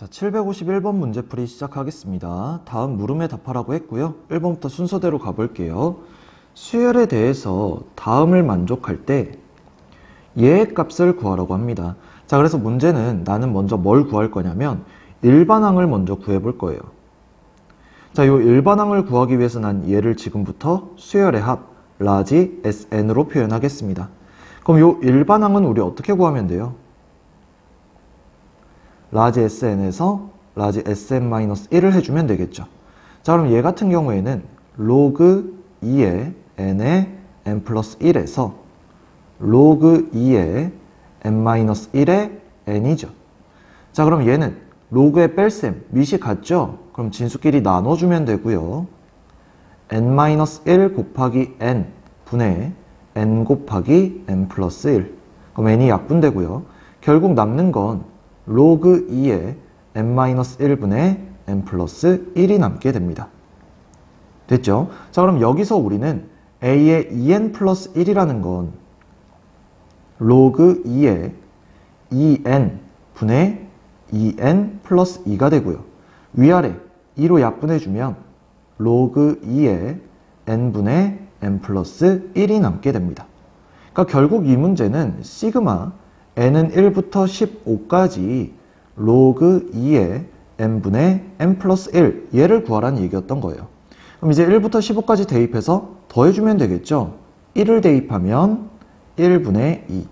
자, 751번 문제풀이 시작하겠습니다. 다음 물음에 답하라고 했고요. 1번부터 순서대로 가볼게요. 수열에 대해서 다음을 만족할 때 얘의 값을 구하라고 합니다. 자, 그래서 문제는 나는 먼저 뭘 구할 거냐면 일반항을 먼저 구해볼 거예요. 자, 요 일반항을 구하기 위해서 난 얘를 지금부터 수열의 합 라지 SN으로 표현하겠습니다. 그럼 요 일반항은 우리 어떻게 구하면 돼요? 라지 SN에서 라지 SN-1을 해주면 되겠죠. 자, 그럼 얘 같은 경우에는 로그 2의 n의 n 플러스 1에서 로그 2의 n-1의 n이죠. 자, 그럼 얘는 로그의 뺄셈, 밑이 같죠? 그럼 진수끼리 나눠주면 되고요. n-1 곱하기 n 분의 n 곱하기 n 플러스 1. 그럼 n이 약분되고요. 결국 남는 건 로그 2의 n-1분의 n 플러스 1이 남게 됩니다. 됐죠? 자, 그럼 여기서 우리는 a의 2n 플러스 1이라는 건 로그 2의 2n 분의 2n 플러스 2가 되고요. 위아래 2로 약분해주면 로그 2의 n분의 n 플러스 1이 남게 됩니다. 그러니까 결국 이 문제는 시그마 n은 1부터 15까지 로그 2의 n분의 n 플러스 1 얘를 구하라는 얘기였던 거예요. 그럼 이제 1부터 15까지 대입해서 더해주면 되겠죠. 1을 대입하면 1분의 2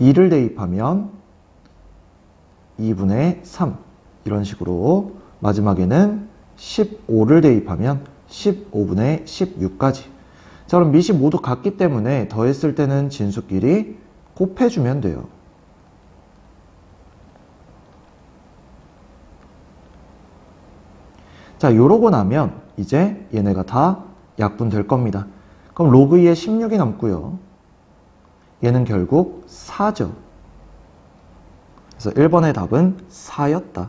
2를 대입하면 2분의 3 이런 식으로 마지막에는 15를 대입하면 15분의 16까지 자 그럼 밑이 모두 같기 때문에 더했을 때는 진수끼리 곱해주면 돼요. 자, 요러고 나면 이제 얘네가 다 약분될 겁니다. 그럼 로그 2에 16이 남고요. 얘는 결국 4죠. 그래서 1번의 답은 4였다.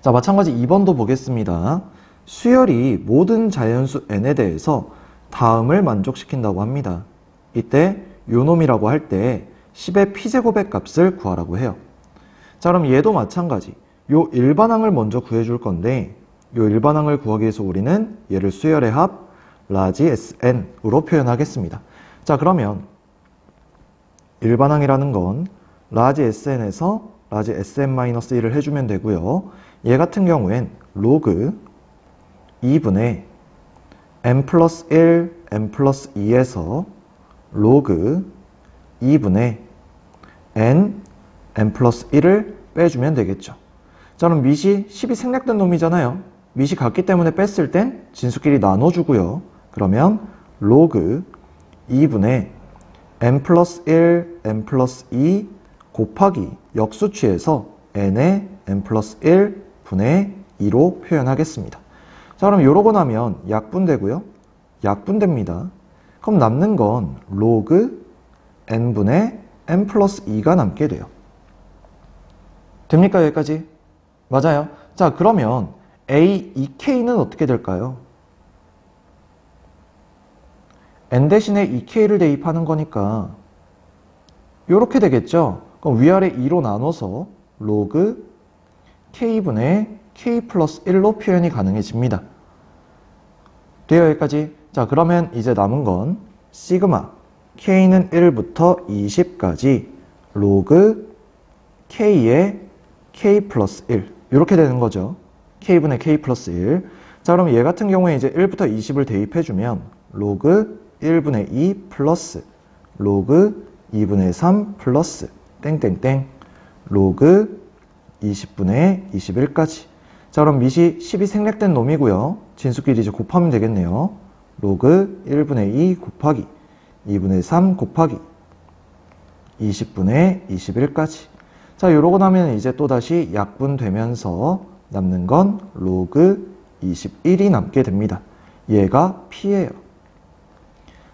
자, 마찬가지 2번도 보겠습니다. 수열이 모든 자연수 n에 대해서 다음을 만족시킨다고 합니다. 이때 요놈이라고 할때 10의 p제곱의 값을 구하라고 해요. 자 그럼 얘도 마찬가지. 요 일반항을 먼저 구해줄 건데 요 일반항을 구하기 위해서 우리는 얘를 수열의 합 라지 SN으로 표현하겠습니다. 자 그러면 일반항이라는 건 라지 SN에서 라지 SN-1을 해주면 되고요. 얘 같은 경우엔 로그 2분의 n 플러스 1, n 플러스 2에서 로그 2분의 n, n 플러스 1을 빼주면 되겠죠. 자, 그럼 밑이 10이 생략된 놈이잖아요. 밑이 같기 때문에 뺐을 땐 진수끼리 나눠주고요. 그러면 로그 2분의 n 플러스 1, n 플러스 2 곱하기 역수 취해서 n의 n 플러스 1 분의 2로 표현하겠습니다. 자, 그럼 요러고 나면 약분되고요. 약분됩니다. 그럼 남는 건 로그 n분의 n 플러스 2가 남게 돼요. 됩니까? 여기까지? 맞아요. 자, 그러면 a 2k는 어떻게 될까요? n 대신에 2k를 대입하는 거니까 이렇게 되겠죠? 그럼 위아래 2로 나눠서 로그 k분의 k 플러스 1로 표현이 가능해집니다. 돼요 여기까지? 자 그러면 이제 남은 건 시그마 k는 1부터 20까지 로그 k의 k 플러스 1 이렇게 되는 거죠. k분의 k 플러스 1. 자 그럼 얘 같은 경우에 이제 1부터 20을 대입해주면 로그 1분의 2 플러스 로그 2분의 3 플러스 땡땡땡 로그 20분의 21까지 자 그럼 밑이 10이 생략된 놈이고요 진수끼리 이제 곱하면 되겠네요 로그 1분의 2 곱하기 2분의 3 곱하기 20분의 21까지 자 이러고 나면 이제 또다시 약분되면서 남는 건 로그 21이 남게 됩니다 얘가 p예요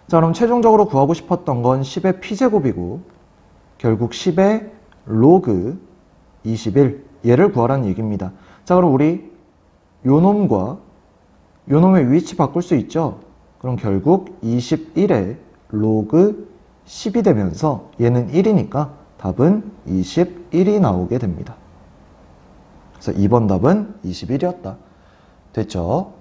자 그럼 최종적으로 구하고 싶었던 건 10의 p제곱이고 결국 10의 로그 21 얘를 구하라는 얘기입니다. 자 그럼 우리 요 놈과 요 놈의 위치 바꿀 수 있죠? 그럼 결국 21의 로그 10이 되면서 얘는 1이니까 답은 21이 나오게 됩니다. 그래서 2번 답은 21이었다. 됐죠?